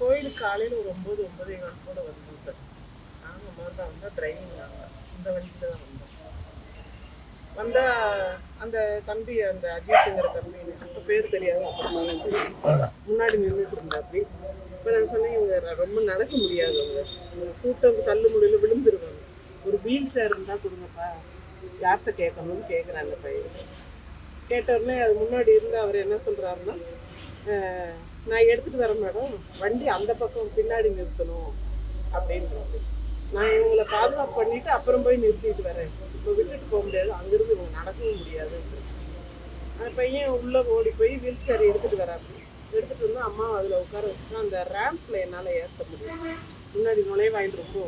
கோயிலுக்கு காலையில் ஒரு ஒம்பது ஒம்பது ஏழு கூட வந்தோம் சார். நாங்கள் முதல்ல வந்தால் டிரைவிங் நாங்கள் இந்த வழிக்கு தான் வந்தோம். வந்தால் அந்த தம்பி அந்த அஜித்துங்கிற தம்பி அப்போ பேர் தெரியாது அப்புறமா முன்னாடி நின்றுட்டு இருந்தாப்படி இப்போ நான் சொன்னேன் இவங்க ரொம்ப நடக்க முடியாது அவங்க இவங்க கூட்டம் தள்ளு முடியல விழுந்துருவாங்க. ஒரு வீல் சேர் இருந்தால் கொடுங்கப்பா. யார்கிட்ட கேட்கணும்னு கேட்குறேன் அந்த பையன். கேட்ட உடனே அது முன்னாடி இருந்து அவர் என்ன சொல்கிறாருன்னா நான் எடுத்துகிட்டு வரேன் மேடம். வண்டி அந்த பக்கம் பின்னாடி நிறுத்தணும் அப்படின்றாரு நான் இவங்களை பாதுகாப்பு பண்ணிட்டு அப்புறம் போய் நிறுத்திட்டு வரேன். இப்போ விட்டுட்டு போக முடியாது. அங்கிருந்து இவங்க நடக்கவும் முடியாது. அந்த பையன் உள்ளே ஓடி போய் வீல் சேர் எடுத்துகிட்டு வராப்படி எடுத்துகிட்டு வந்து அம்மா அதில் உட்கார வச்சுட்டு அந்த ரேம்பில் என்னால் ஏற்ற முடியும் முன்னாடி நுழைவாயில் ரொம்ப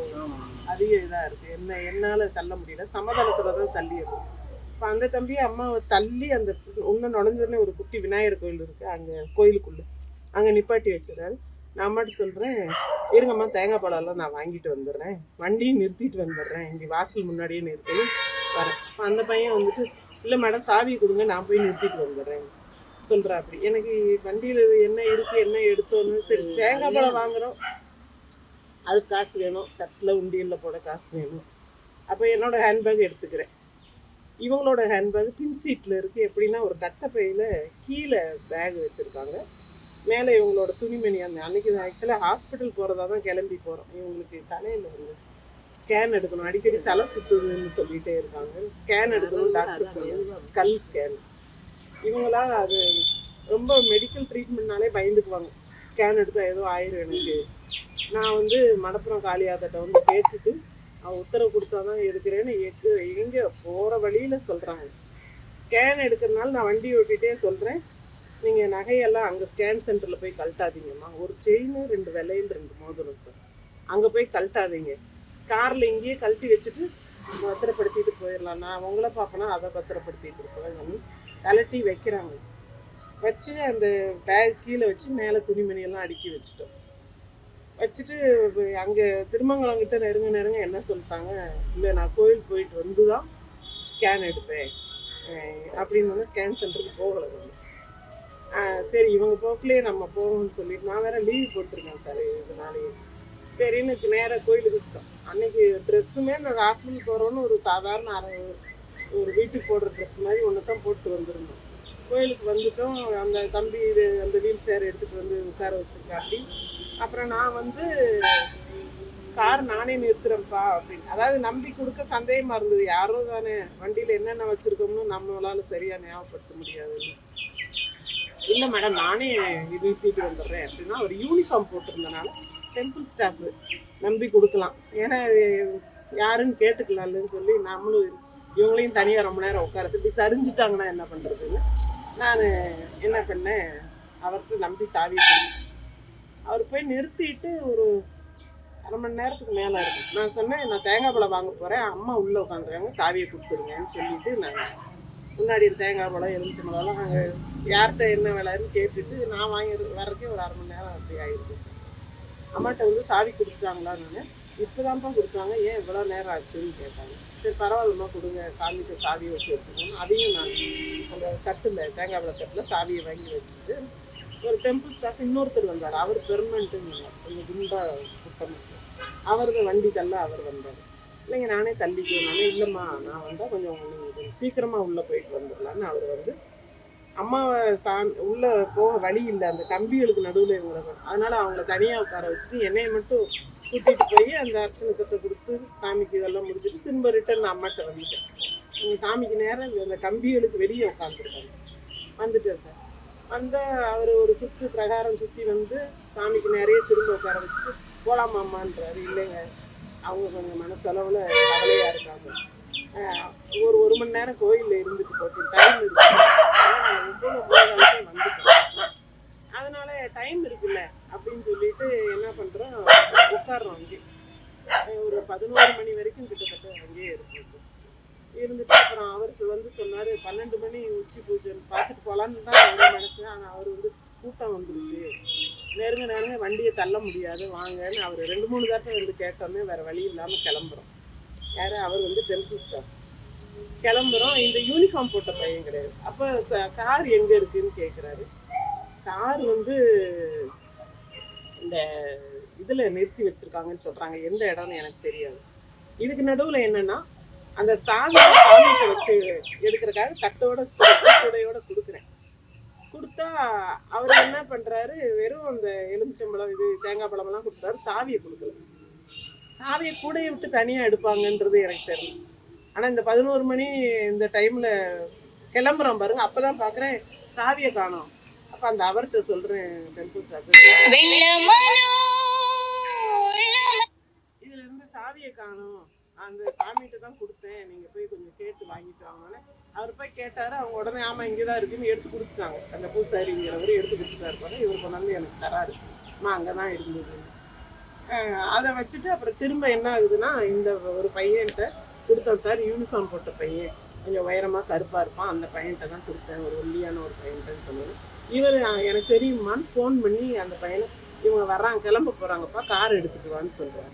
அதிக இதாக இருக்குது என்ன என்னால் தள்ள முடியல. சமதளத்தில் தான் தள்ளிடுறோம் இப்போ அந்த தம்பி அம்மாவை தள்ளி அந்த ஒன்று நுழைஞ்சோடனே ஒரு குட்டி விநாயகர் கோயில் இருக்குது அங்கே கோயிலுக்குள்ளே. அங்கே நிப்பாட்டி வச்சிடறாரு நான் அம்மாட்ட சொல்கிறேன் இருங்கம்மா தேங்காய் பழம்லாம் நான் வாங்கிட்டு வந்துடுறேன். வண்டியும் நிறுத்திட்டு வந்துடுறேன். இங்கே வாசல் முன்னாடியே நிறுத்தி வரேன். அந்த பையன் வந்துட்டு இல்லை மேடம் சாவி கொடுங்க நான் போய் நிறுத்திட்டு வந்துடுறேன். சொல்கிறா அப்படி எனக்கு வண்டியில் என்ன இருக்குது என்ன எடுத்தோன்னு சரி தேங்காய் பழம் வாங்குகிறோம் அதுக்கு காசு வேணும். தட்டில் உண்டியலில் போட காசு வேணும். அப்போ என்னோட ஹேண்ட்பேக் எடுத்துக்கிறேன். இவங்களோட ஹேண்ட்பேக் பின் சீட்டில் இருக்குது எப்படின்னா ஒரு கட்டப்பையில் கீழே பேக் வச்சுருக்காங்க. மேலே இவங்களோட துணிமணி அந்த அன்னைக்கு ஆக்சுவலாக ஹாஸ்பிட்டல் போகிறதா தான் கிளம்பி போகிறோம் இவங்களுக்கு தலையில் வந்து ஸ்கேன் எடுக்கணும். அடிக்கடி தலை சுத்துதுன்னு சொல்லிட்டே இருக்காங்க. ஸ்கேன் எடுக்கணும் டாக்டர் சொல்லுவாங்க ஸ்கல் ஸ்கேன் இவங்களா அது ரொம்ப மெடிக்கல் ட்ரீட்மெண்ட்னாலே பயந்துக்குவாங்க. ஸ்கேன் எடுத்தால் ஏதோ ஆயிரும் எனக்கு. நான் வந்து மடப்புறம் காளியாத்தட்ட வந்து கேட்டுட்டு அவன் உத்தரவு கொடுத்தா தான் எடுக்கிறேன்னு எக்கு எங்கே போகிற வழியில் சொல்கிறாங்க ஸ்கேன் எடுக்கிறதுனால நான் வண்டி ஓட்டிகிட்டே சொல்கிறேன் நீங்கள் நகையெல்லாம் அங்கே ஸ்கேன் சென்டரில் போய் கழட்டாதீங்கம்மா ஒரு செயின் ரெண்டு விலையில் ரெண்டு மோதிரம் சார் அங்கே போய் கழட்டாதீங்க. காரில் இங்கேயே கழட்டி வச்சுட்டு பத்திரப்படுத்திட்டு போயிடலாம் நான் உங்களை பார்ப்பேனா அதை பத்திரப்படுத்திட்டு இருப்பேன். கலட்டி வைக்கிறாங்க சார் வச்சு அந்த பேக் கீழே வச்சு மேலே துணிமணியெல்லாம் அடுக்கி வச்சுட்டோம். வச்சுட்டு அங்கே திருமங்கலங்கிட்ட நெருங்க நெருங்க என்ன சொல்லிட்டாங்க இல்லை நான் கோயில் போயிட்டு வந்து தான் ஸ்கேன் எடுப்பேன் அப்படின்னு வந்து ஸ்கேன் சென்டருக்கு போகலை சரி இவங்க போக்குலேயே நம்ம போவோம்னு சொல்லிட்டு நான் வேற லீவ் போட்டிருக்கேன் சார் இதனாலேயே சரின்னு நேராக கோயிலுக்கு விட்டோம் அன்னைக்கு ட்ரெஸ்ஸுமே நான் ஹாஸ்பிட்டல் போகிறோன்னு ஒரு சாதாரண அரை ஒரு வீட்டுக்கு போடுற ட்ரெஸ் மாதிரி ஒன்று தான் போட்டு வந்திருந்தோம். கோயிலுக்கு வந்துட்டோம். அந்த தம்பி இது அந்த வீல் சேர் எடுத்துகிட்டு வந்து உட்கார வச்சுருக்காட்டி அப்புறம் நான் வந்து கார் நானே நிறுத்துறேன்ப்பா அப்படின்னு. அதாவது நம்பி கொடுக்க சந்தேகமாக இருந்தது. யாரோ தானே வண்டியில் என்னென்ன வச்சுருக்கோம்னு நம்மளால சரியாக ஞாபகப்படுத்த முடியாது இல்லை மேடம் நானே இது நிறுத்திட்டு வந்துடுறேன். அப்படின்னா ஒரு யூனிஃபார்ம் போட்டிருந்தனால டெம்பிள் ஸ்டாஃப் நம்பி கொடுக்கலாம். ஏன்னா யாருன்னு கேட்டுக்கலாம்லன்னு சொல்லி நம்மளும் இவங்களையும் தனியாக ரொம்ப நேரம் உட்காரு இப்படி சரிஞ்சிட்டாங்கன்னா என்ன பண்ணுறதுன்னு நான் என்ன பண்ணேன் அவர்கிட்ட நம்பி சாவி கொடுத்தேன் அவர் போய் நிறுத்திட்டு ஒரு அரை மணி நேரத்துக்கு மேலே இருக்கும் நான் சொன்னேன் நான் தேங்காய் பழம் வாங்க போகிறேன் அம்மா உள்ளே உட்காந்துருக்காங்க சாவியை கொடுத்துருங்கன்னு சொல்லிட்டு நான் முன்னாடி தேங்காய் பழம் எலுமிச்சை அங்கே யார்கிட்ட என்ன விலைன்னு கேட்டுட்டு நான் வாங்கி வர்றதுக்கே ஒரு அரை மணி நேரம் அப்படி ஆயிருக்கு சார். அம்மாட்ட வந்து சாவி கொடுத்துட்டாங்களான்னு இப்போதான்ப்பா கொடுத்தாங்க. ஏன் இவ்வளோ நேரம் ஆச்சுன்னு கேட்டாங்க. சரி பரவாயில்லம்மா கொடுங்க. சாமிக்கு சாவியை வச்சு எடுத்துக்கணும் அதையும் நான் அந்த தட்டில் தேங்காய் பழ தட்டில் சாவியை வாங்கி வச்சுட்டு ஒரு டெம்பிள் ஸ்டாஃப் இன்னொருத்தர் வந்தார். அவர் பெர்மனண்ட்டுங்க கொஞ்சம் குண்டாக சுத்தமாக அவர் தான் வண்டி தள்ள அவர் வந்தார். இல்லைங்க நானே தள்ளிக்கிறேன் இல்லைம்மா நான் வந்தால் கொஞ்சம் கொஞ்சம் சீக்கிரமாக உள்ளே போயிட்டு வந்துடலான்னு அவர் வந்து அம்மாவை சா உள்ளே போக வழி இல்லை. அந்த கம்பிகளுக்கு நடுவில் இவங்களை அதனால் அவங்கள தனியாக உட்கார வச்சுட்டு என்னையை மட்டும் கூட்டிகிட்டு போய் அந்த அர்ச்சனை தட்டை கொடுத்து சாமிக்கு இதெல்லாம் முடிச்சுட்டு திரும்ப ரிட்டர்ன் அம்மாட்ட வந்துட்டேன். இவங்க சாமிக்கு நேரம் அந்த கம்பிகளுக்கு வெளியே உட்காந்துருக்காங்க வந்துட்டேன் சார். வந்தால் அவர் ஒரு சுற்று பிரகாரம் சுற்றி வந்து சாமிக்கு நிறைய திரும்ப உட்கார வச்சுட்டு போகலாமாம்மான்றாரு இல்லைங்க. அவங்க கொஞ்சம் மனசளவில் கவலையாக இருக்காங்க. ஒரு ஒரு மணி நேரம் கோயிலில் இருந்துட்டு போட்டு டைம் இருக்கு. ஆனா நான் ஒன்பது ஒன்பது அதனால டைம் இருக்குல்ல அப்படின்னு சொல்லிட்டு என்ன பண்ணுறோம் உட்காடுறோம் அங்கே. ஒரு பதினோரு மணி வரைக்கும் கிட்டத்தட்ட அங்கேயே இருக்கும் சார். இருந்துட்டு அப்புறம் அவர் வந்து சொன்னார் பன்னெண்டு மணி உச்சி பூஜைன்னு பார்த்துட்டு போகலான்னு தான் அவர் மனசு. ஆனால் அவர் வந்து கூட்டம் வந்துருச்சு. நெருங்க நெருங்க வண்டியை தள்ள முடியாது. வாங்கன்னு அவர் ரெண்டு மூணு தடவை வந்து கேட்டோமே வேறு வழி இல்லாமல் கிளம்புறோம். யார் அவர் வந்து டெம்பிள் ஸ்டாஃப் கிளம்புறோம். இந்த யூனிஃபார்ம் போட்ட பையன் கிடையாது. அப்போ ச கார் எங்கே இருக்குன்னு கேட்குறாரு கார் வந்து இந்த இதில் நிறுத்தி வச்சுருக்காங்கன்னு சொல்கிறாங்க எந்த இடம்னு எனக்கு தெரியாது. இதுக்கு நடுவில் என்னென்னா அந்த சாமி சாமிகிட்ட வச்சு எடுக்கிறக்காக தட்டோட கூடையோட கொடுக்குறேன். கொடுத்தா அவர் என்ன பண்ணுறாரு வெறும் அந்த எலுமிச்சம்பழம் இது தேங்காய் பழமெல்லாம் கொடுத்தாரு. சாவியை கொடுக்கல. சாவியை கூடையை விட்டு தனியாக எடுப்பாங்கன்றது எனக்கு தெரியல. ஆனால் இந்த பதினோரு மணி இந்த டைமில் கிளம்புறோம் பாருங்க அப்போ தான் பார்க்குறேன் சாவியை காணோம். அப்போ அந்த அவர்கிட்ட சொல்கிறேன் டெம்பிள் சார். இதுல இருந்து சாவியை காணும். அந்த சாமிகிட்ட தான் கொடுத்தேன். நீங்க போய் கொஞ்சம் கேட்டு வாங்கிட்டு வாங்கன்னு. அவர் போய் கேட்டாரு. அவங்க உடனே ஆமா இங்கதான் இருக்குன்னு எடுத்து கொடுத்துட்டாங்க. அந்த பூசாரிங்கிறவர் எடுத்து கொடுத்துட்டாரு பாரு. இவர் கொண்டாந்து எனக்கு தராரு. அம்மா அங்கதான் இருந்தது. அதை வச்சுட்டு அப்புறம் திரும்ப என்ன ஆகுதுன்னா இந்த ஒரு பையன்கிட்ட கொடுத்தோம் சார். யூனிஃபார்ம் போட்ட பையன். கொஞ்சம் உயரமா கருப்பா இருப்பான். அந்த பையன்கிட்ட தான் கொடுத்தேன். ஒரு ஒல்லியான ஒரு பையன்கிட்டன்னு சொன்னது இவர் எனக்கு தெரியுமான்னு ஃபோன் பண்ணி அந்த பையனை இவங்க வர்றாங்க கிளம்ப போறாங்கப்பா. கார் எடுத்துட்டு வான்னு சொல்றாரு.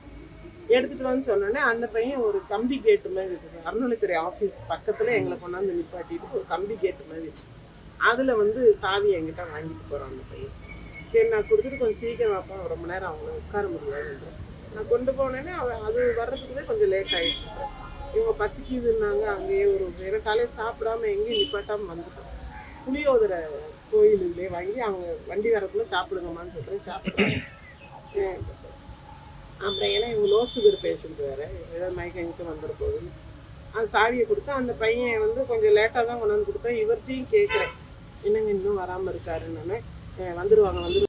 எடுத்துட்டு வந்து சொன்னோடனே அந்த பையன் ஒரு கம்பி கேட்டு மாதிரி இருக்கு சார். அறநிலைத்துறை ஆஃபீஸ் பக்கத்துல எங்களை கொண்டாந்து நிப்பாட்டிட்டு ஒரு கம்பி கேட்டு மாதிரி இருக்கு. அதுல வந்து சாவி என்கிட்ட வாங்கிட்டு போறான் அந்த பையன். சரி நான் கொடுத்துட்டு கொஞ்சம் சீக்கிரம் வைப்பேன் ரொம்ப நேரம் அவங்கள உட்கார முடியாது நான் கொண்டு போனேன்னே அவன் அது வர்றதுக்குள்ளே கொஞ்சம் லேட் ஆயிடுச்சு சார். இவங்க பசிக்குதுன்னாங்க அங்கேயே ஒரு வேற காலையில் சாப்பிடாம எங்கேயும் நிப்பாட்டாம வந்துட்டோம். புளியோதரை கோயிலுக்குள்ளே வாங்கி அவங்க வண்டி வரக்குள்ள சாப்பிடுங்கம்மான்னு சொல்கிறேன் சாப்பிடுவேன் அப்புறம் ஏன்னா இவங்க லோ சுகர் பேஷண்ட் வேறு. ஏதாவது மயக்கங்கிட்டு வந்துட அந்த சாவியை கொடுத்தா அந்த பையன் வந்து கொஞ்சம் லேட்டாக தான் கொண்டாந்து கொடுத்தா இவர்கிட்டையும் கேட்குறேன். என்னங்க இன்னும் வராமல் இருக்காருன்னு. வந்துடுவாங்க வந்துடுவாங்க